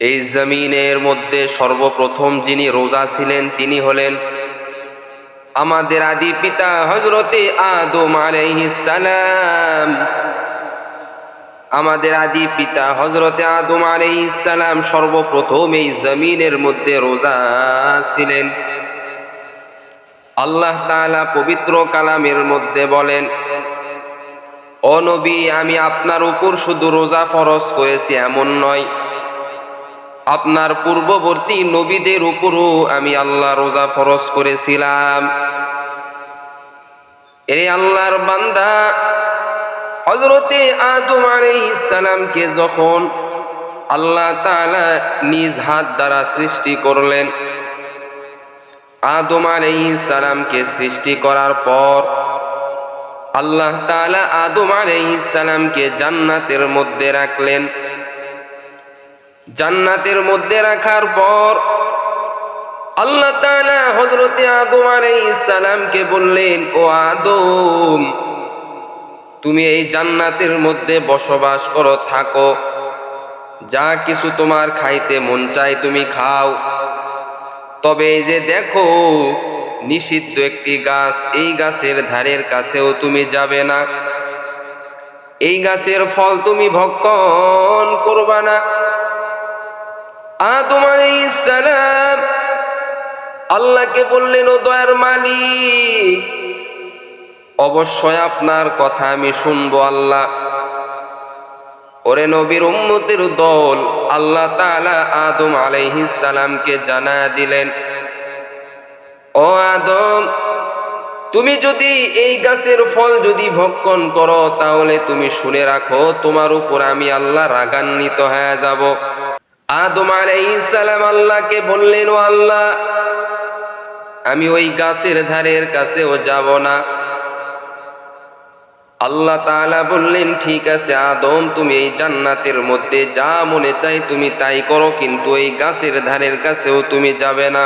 এই জমিনের মধ্যে সর্বপ্রথম যিনি রোজা ছিলেন, তিনি হলেন আমাদের আদি পিতা হজরতে আদম সালাম। আমাদের আদি পিতা হজরতে আদম সালাম সর্বপ্রথম এই জমিনের মধ্যে রোজা ছিলেন। আল্লাহ তাআলা পবিত্র কালামের মধ্যে বলেন, ও নবী, আমি আপনার উপর শুধু রোজা ফরজ করেছি, এমন নয়। আপনার পূর্ববর্তী নবীদের উপরও আমি আল্লাহ রোজা ফরজ করেছিলাম। এ আল্লাহর বান্দা হজরতে আদম সালামকে যখন আল্লাহ তাআলা নিজ হাত দ্বারা সৃষ্টি করলেন, আদম সালামকে সৃষ্টি করার পর আল্লাহ তাআলা আদম সালামকে জান্নাতের মধ্যে রাখলেন। জান্নাতের মধ্যে রাখার পর আল্লাহ তাআলা হযরতে আদম সালামকে বললেন, ও আদম, তুমি এই জান্নাতের মধ্যে বসবাস করো, থাকো। যা কিছু তোমার খাইতে মন চায় তুমি খাও। তবে এই যে দেখো, নিষিদ্ধ একটি গাছ, এই গাছের ধারের কাছেও তুমি যাবে না। এই গাছের ফল তুমি ভক্ষণ করবা না। আদম সালাম আল্লাহকে বললেন, ও দয়ার মালিক, অবশ্যই আপনার কথা আমি শুনব আল্লাহ। ওরে নবীর উম্মতের দল আল্লাহ তাআলা আদম আলাইহিস সালামকে জানা দিলেন, ও আদম, তুমি যদি এই গাছের ফল যদি ভক্ষণ করো, তাহলে তুমি শুনে রাখো, তোমার উপর আমি আল্লাহ রাগান্বিত হয়ে যাব। আদম সালাম আল্লাহকে বললেন, ও আল্লাহ, আমি ওই গাছের ধারের কাছেও যাব না। আল্লাহ তাআলা বললেন, ঠিক আছে আদম, তুমি এই জান্নাতের মধ্যে যা মনে চাই তুমি তাই করো, কিন্তু এই গাছের ধারের কাছেও তুমি যাবে না।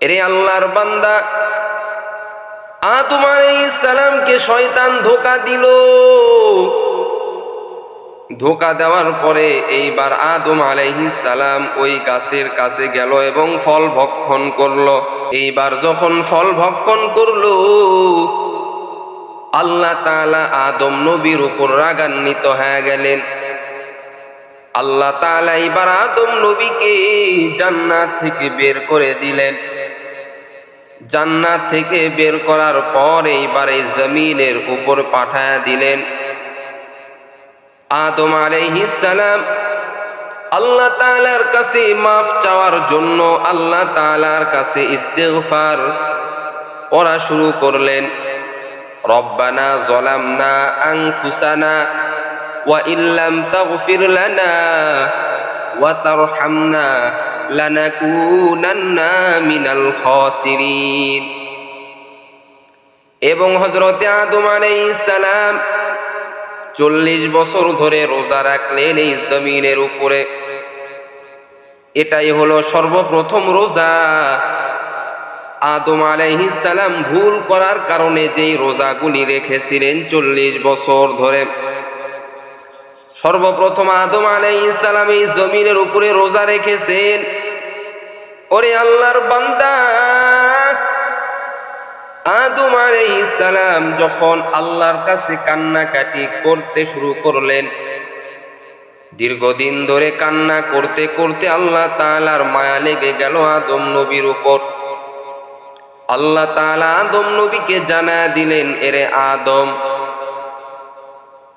এরে আল্লাহর বান্দা, আদম সালামকে শয়তান ধোকা দিল। ধোকা দেওয়ার পরে এইবার আদম আলাইহিস সালাম ওই গাছের কাছে গেল এবং ফল ভক্ষণ করল। এইবার যখন ফল ভক্ষণ করল, আল্লাহ তাআলা আদম নবীর উপর রাগান্বিত হয়ে গেলেন। আল্লাহ তাআলা এবার আদম নবীকে জান্নাত থেকে বের করে দিলেন। জান্নাত থেকে বের করার পর এইবার এই জমিনের উপর পাঠায়া দিলেন। আদম সালাম, আল্লাহ তাআলার কাছে মাফ চাওয়ার জন্য আল্লাহ তাআলার কাছে ইস্তেগফার পড়া শুরু করলেন। রব্বানা জলামনা আনফুসানা ওয়া ইল্লাম তাগফির লানা ওয়া তারহামনা লানাকুনান্না মিনাল খাসিরিন। এবং হযরতে আদম আলাইহিস সালাম চল্লিশ বছর ধরে রোজা রাখলেন এই জমিনের উপরে। এটাই হলো সর্বপ্রথম রোজা। আদম সালাম ভুল করার কারণে যেই রোজাগুলি রেখেছিলেন চল্লিশ বছর ধরে। সর্বপ্রথম আদম সালাম এই জমিনের উপরে রোজা রেখেছেন। ওরে আল্লাহর বান্দা! আদম সালাম যখন আল্লাহর কাছে কান্নাকাটি করতে শুরু করলেন, দীর্ঘদিন ধরে কান্না করতে করতে আল্লাহ তাআলার মায়া লেগে গেল আদম নবীর উপর। আল্লাহ তাআলা আদম নবীকে জানা দিলেন, এরে আদম,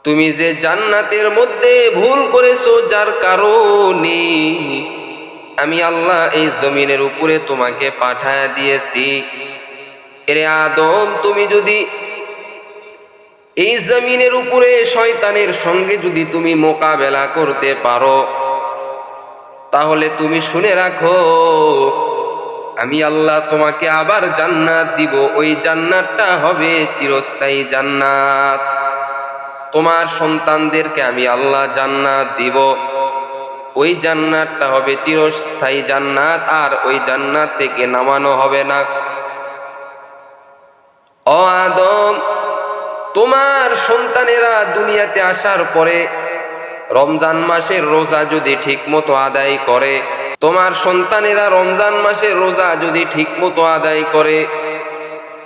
তুমি যে জান্নাতের মধ্যে ভুল করেছ, যার কারণে আমি আল্লাহ এই জমিনের উপরে তোমাকে পাঠায় দিয়েছি। এরে আদম, তুমি যদি এই জমিনের উপরে শয়তানের সঙ্গে যদি তুমি মোকাবেলা করতে পারো, তাহলে তুমি শুনে রাখো, আমি আল্লাহ তোমাকে আবার জান্নাত দিব। ওই জান্নাতটা হবে চিরস্থায়ী জান্নাত। তোমার সন্তানদেরকে আমি আল্লাহ জান্নাত দিব। ওই জান্নাতটা হবে চিরস্থায়ী জান্নাত, আর ওই জান্নাত থেকে নামানো হবে না। ও আদম, তোমার সন্তানেরা দুনিয়াতে আসার পরে রমজান মাসের রোজা যদি ঠিকমতো আদায় করে, তোমার সন্তানেরা রমজান মাসের রোজা যদি ঠিকমতো আদায় করে,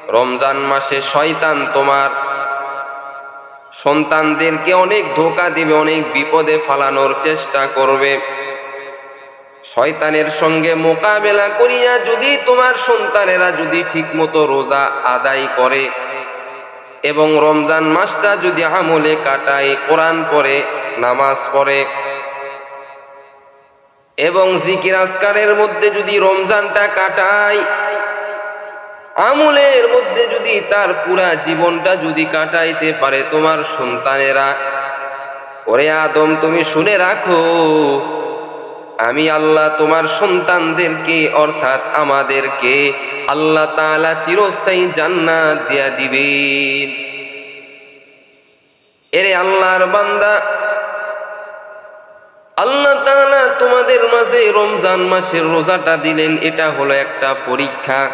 রমজান মাসে শয়তান তোমার সন্তানদেরকে অনেক ধোকা দিবে, অনেক বিপদে ফালানোর চেষ্টা করবে। শয়তানের সঙ্গে মোকাবেলা করিয়া যদি তোমার সন্তানেরা যদি ঠিকমতো রোজা আদায় করে এবং রমজান মাসটা যদি আমলে কাটায়, কোরআন পড়ে, নামাজ পড়ে এবং জিকির আসকারের মধ্যে যদি রমজানটা কাটায়, আমলের মধ্যে যদি তার পুরা জীবনটা যদি কাটাইতে পারে তোমার সন্তানেরা, ওরে আদম তুমি শুনে রাখো আমি আল্লাহ তোমার সন্তানদেরকে, অর্থাৎ আমাদেরকে আল্লাহ তাআলা চিরস্থায়ী জান্নাত দিয়া দিবেন। এরে আল্লাহর বান্দা, আল্লাহ তাআলা তোমাদের মাঝে রমজান মাসের রোজাটা দিলেন, এটা হলো একটা পরীক্ষা।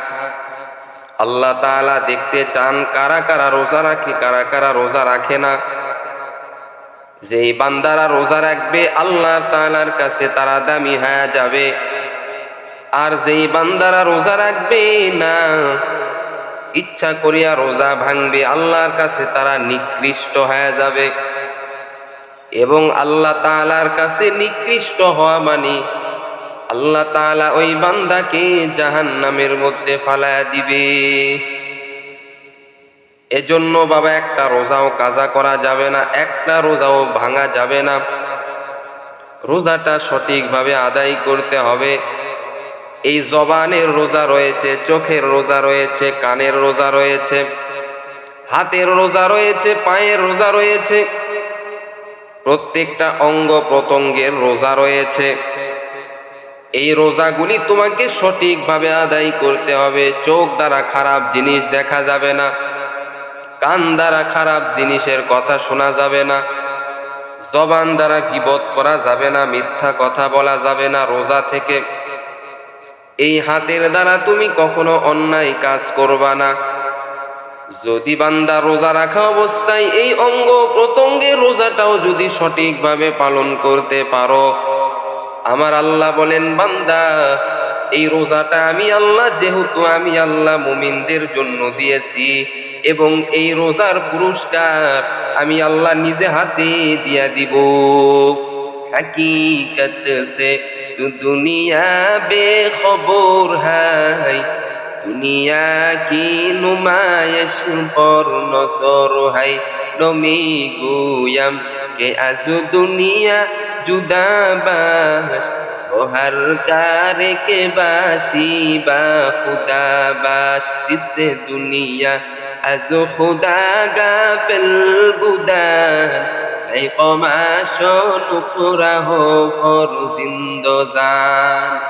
আল্লাহ তাআলা দেখতে চান কারা কারা রোজা রাখে, কারা কারা রোজা রাখে না। যেই বান্দারা রোজা রাখবে, আল্লাহ তাআলার কাছে তারা দামি হয়ে যাবে। আর যেই বান্দারা রোজা রাখবে না, ইচ্ছা করিয়া রোজা ভাঙবে, আল্লাহর কাছে তারা নিকৃষ্ট হয়ে যাবে। এবং আল্লাহ তাআলার কাছে নিকৃষ্ট হওয়া মানে আল্লাহ তাআলা ওই বান্দাকে জাহান্নামের মধ্যে ফালায়া দিবে। এজন্য বাবা, একটা রোজাও কাজা করা যাবে না, একটা রোজাও ভাঙা যাবে না। রোজাটা সঠিকভাবে আদায় করতে হবে। এই জবানের রোজা রয়েছে, চোখের রোজা রয়েছে, কানের রোজা রয়েছে, হাতের রোজা রয়েছে, পায়ের রোজা রয়েছে, প্রত্যেকটা অঙ্গ প্রত্যঙ্গের রোজা রয়েছে। এই রোজাগুলি তোমাকে সঠিকভাবে আদায় করতে হবে। চোখ দ্বারা খারাপ জিনিস দেখা যাবে না। কান দ্বারা খারাপ জিনিসের কথা শোনা যাবে না, জবান দ্বারা কিবত করা যাবে না, মিথ্যা কথা বলা যাবে না রোজা থেকে। এই হাতের দ্বারা তুমি কখনো অন্যায় কাজ করবা না। যদি বান্দা রোজা রাখা অবস্থায় এই অঙ্গ প্রত্যঙ্গের রোজাটাও যদি সঠিকভাবে পালন করতে পারো, আমার আল্লাহ বলেন, বান্দা, এই রোজাটা আমি আল্লাহ, যেহেতু আমি আল্লাহ মুমিনদের জন্য দিয়েছি এবং এই রোজার পুরস্কার আমি আল্লাহ নিজে হাতে দিয়া দিব। হকীকত সে তু দুনিয়া বে হাই দুনিয়া কি নুমায়শ পর নসর হাই নমি গুয়াম কে আজু দুনিয়া জুদাবাস ওহার কারে কে বাসি বা খুদাবাস চিস্তে দুনিয়া আজ খুদা গাফিল বুদান এই কমাশন পুরা হো ফর জিন্দজান